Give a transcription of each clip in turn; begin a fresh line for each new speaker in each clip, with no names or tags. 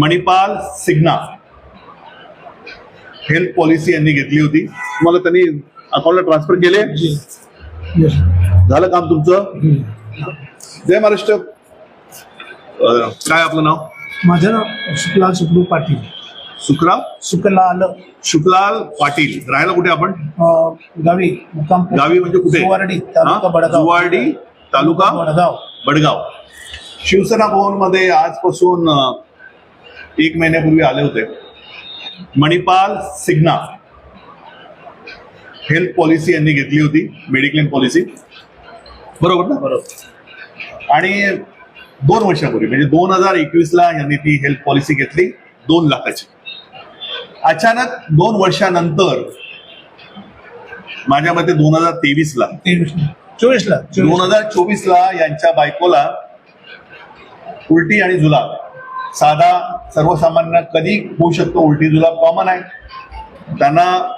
Manipal सिग्ना. Health policy यांनी घेतली होती. तुम्हाला त्यांनी अकाउंटला ट्रान्सफर केले? झालं काम तुमचं? जय महाराष्ट्र. काय आपलं नाव?
माझं नाव शुक्लाल सुखरू पाटील.
सुखराव
शुक्लाल
शुक्लाल पाटील. राहायला कुठे आपण?
गावी मुक्काम
गावी म्हणजे कुठे?
सुवारडी तालुका? बडगाव.
जुवारडी तालुका
बडगाव.
बडगाव. शिवसेना भवनमध्ये आजपासून एक महिन्यापूर्वी आले होते. मणिपाल सिग्ना हेल्थ पॉलिसी यांनी घेतली होती मेडिक्लेम पॉलिसी बरोबर ना?
बरोबर.
आणि दोन वर्षापूर्वी म्हणजे दोन हजार एकवीस ला यांनी ती हेल्थ पॉलिसी घेतली दोन लाखाची. अचानक दोन वर्षानंतर माझ्या मते दोन हजार तेवीस ला
तेवीसला. चोवीसला
दोन हजार चोवीस ला यांच्या बायकोला उलटी आणि जुलाब. साधा सर्वसामान्य कधी होऊ शकतो उलटी जुलाब कॉमन आहे. त्यांना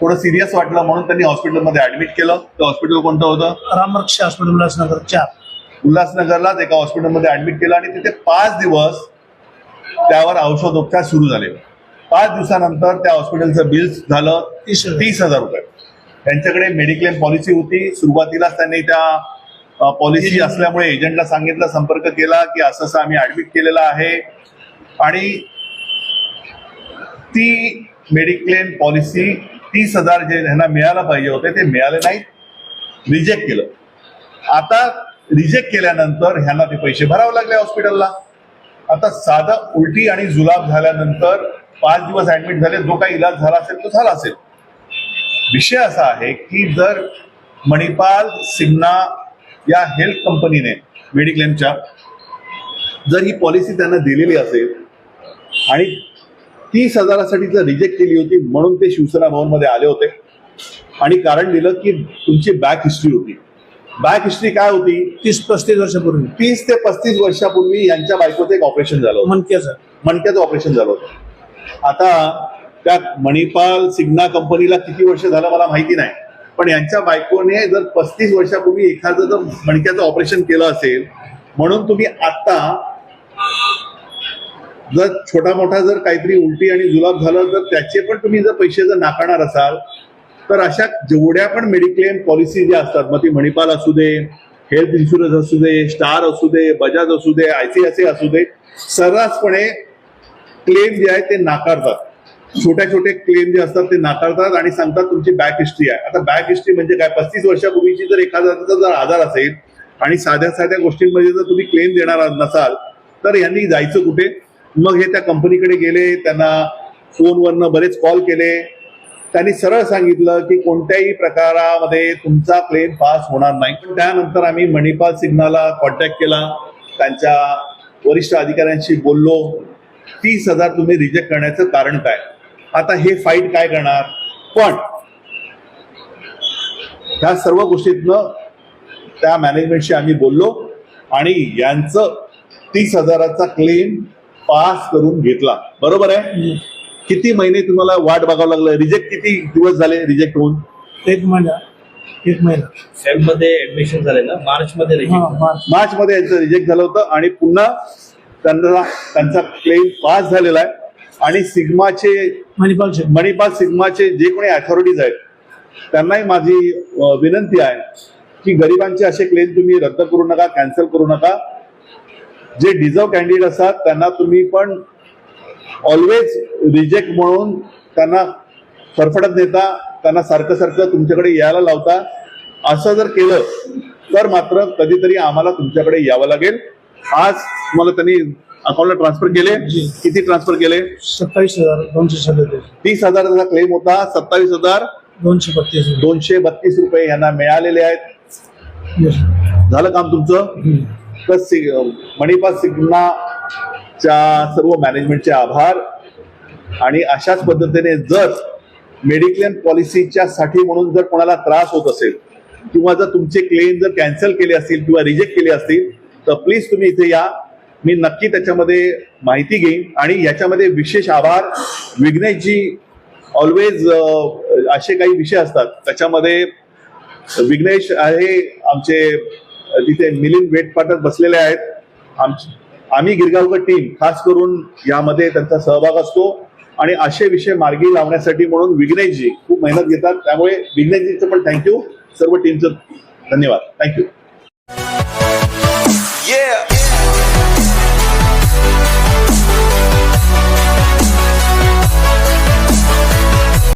थोडं सिरियस वाटलं म्हणून त्यांनी हॉस्पिटलमध्ये ऍडमिट केलं. ते हॉस्पिटल कोणतं होतं?
रामरक्ष हॉस्पिटल उल्हासनगर चार.
उल्हासनगरलाच एका हॉस्पिटलमध्ये ऍडमिट केलं आणि तिथे पाच दिवस त्यावर औषधोपचार सुरू झाले. पाच दिवसानंतर त्या हॉस्पिटलचं बिल झालं.
तीस हजार.
रुपये. त्यांच्याकडे मेडिक्लेम पॉलिसी होती. सुरुवातीलाच त्यांनी त्या पॉलिसी असल्यामुळे एजंटला सांगितलं संपर्क केला की असं असं आम्ही ऍडमिट केलेलं आहे. आणि ती मेडिक्लेम पॉलिसी तीस हजार जे ह्यांना मिळायला पाहिजे होते ते मिळाले नाहीत. रिजेक्ट केलं. आता रिजेक्ट केल्यानंतर ह्यांना ते पैसे भरावे लागले हॉस्पिटलला आता साधं उलटी आणि जुलाब झाल्यानंतर पाच दिवस ऍडमिट झाले जो काही इलाज झाला असेल तो झाला असेल. विषय असा आहे की जर मणिपाल सिम्ना या हेल्थ कंपनीने मेडिक्लेमच्या जर ही पॉलिसी त्यांना दिलेली असेल आणि तीस हजारासाठी जर रिजेक्ट केली होती म्हणून ते शिवसेना भवनमध्ये आले होते आणि कारण दिलं की तुमची बॅक हिस्ट्री होती. बॅक हिस्ट्री काय होती?
तीस पस्तीस वर्षापूर्वी.
तीस ते पस्तीस वर्षापूर्वी यांच्या बायकोचं एक ऑपरेशन झालं होतं.
मनक्याचं
मणक्याचं ऑपरेशन झालं होतं. आता त्या मणिपाल सिग्ना कंपनीला किती वर्ष झालं मला माहिती नाही. पण यांच्या बायकोने जर पस्तीस वर्षापूर्वी एखादं जर मणक्याचं ऑपरेशन केलं असेल म्हणून तुम्ही आता जर छोटा मोठा जर काहीतरी उलटी आणि जुलाब झालं तर त्याचे पण तुम्ही जर पैसे जर नाकारणार असाल तर अशा जेवढ्या पण मेडिक्लेम पॉलिसी ज्या असतात मग ती मणिपाल असू दे हेल्थ इन्शुरन्स असू दे स्टार असू दे बजाज असू दे आयसीआयसी असू दे सर्रासपणे क्लेम जे आहे ते नाकारतात. छोट्या छोटे क्लेम जे असतात ते नाकारतात आणि सांगतात तुमची बॅक हिस्ट्री आहे. आता बॅक हिस्ट्री म्हणजे काय? पस्तीस वर्षापूर्वीची जर एखाद्याचा जर आजार असेल आणि साध्या साध्या गोष्टींमध्ये जर तुम्ही क्लेम देणार नसाल तर यांनी जायचं कुठे? मग हे त्या कंपनीकडे गेले त्यांना फोनवरनं बरेच कॉल केले. त्यांनी सरळ सांगितलं की कोणत्याही प्रकारामध्ये तुमचा क्लेम पास होणार नाही. पण त्यानंतर आम्ही मणिपाल सिग्नाला कॉन्टॅक्ट केला. त्यांच्या वरिष्ठ अधिकाऱ्यांशी बोललो. तीस हजार तुम्ही रिजेक्ट करण्याचं कारण काय? आता हे फाईट काय करणार? पण ह्या सर्व गोष्टीतनं त्या मॅनेजमेंटशी आम्ही बोललो आणि यांचं तीस हजाराचा क्लेम पास करून घेतला. बरोबर आहे? किती महिने तुम्हाला वाट बघावं लागलं? रिजेक्ट किती दिवस झाले? रिजेक्ट होऊन?
एक महिना. एक महिना.
मध्ये ऍडमिशन झालेलं. मार्च मध्ये
मार्च.
मध्ये यांचं रिजेक्ट झालं होतं आणि पुन्हा त्यांना त्यांचा क्लेम पास झालेला आहे. आणि सिग्माचे
मणिपाल
मणिपाल सिग्माचे जे कोणी अथॉरिटीज आहेत त्यांनाही माझी विनंती आहे की गरिबांचे असे क्लेम तुम्ही रद्द करू नका कॅन्सल करू नका. जे डिझर्व कॅन्डिडेट असतात त्यांना तुम्ही पण ऑलवेज रिजेक्ट म्हणून त्यांना फरफडत देता त्यांना सारखं सारखं तुमच्याकडे यायला लावता. असं जर केलं तर मात्र कधीतरी आम्हाला तुमच्याकडे यावं लागेल. आज तुम्हाला त्यांनी अकाउंटला ट्रान्सफर केले. किती ट्रान्सफर केले?
सत्तावीस हजार दोनशे सदतीस.
तीस हजाराचा क्लेम होता सत्तावीस हजार
दोनशे बत्तीस
दोनशे बत्तीस रुपये यांना मिळालेले आहेत. झालं काम तुमचं? तर सि- मणिपाल सिग्माच्या सर्व मॅनेजमेंटचे आभार. आणि अशाच पद्धतीने जर मेडिक्लेम पॉलिसीच्या साठी म्हणून जर कोणाला त्रास होत असेल किंवा जर तुमचे क्लेम जर कॅन्सल केले असतील किंवा रिजेक्ट केले असतील तर प्लीज तुम्ही इथे या. मी नक्की त्याच्यामध्ये माहिती घेईन आणि याच्यामध्ये विशेष आभार. विघ्नेशजी ऑलवेज असे काही विषय असतात. त्याच्यामध्ये विघ्नेश आहे आमचे तिथे मिलिंद वेटपाटत बसलेले आहेत. आमचे आम्ही गिरगावकर टीम खास करून यामध्ये त्यांचा सहभाग असतो. आणि असे विषय मार्गी लावण्यासाठी म्हणून विघ्नेशजी खूप मेहनत घेतात. त्यामुळे विघ्नेशजीचं पण थँक्यू सर्व टीमचं धन्यवाद. Thank you
Yeah.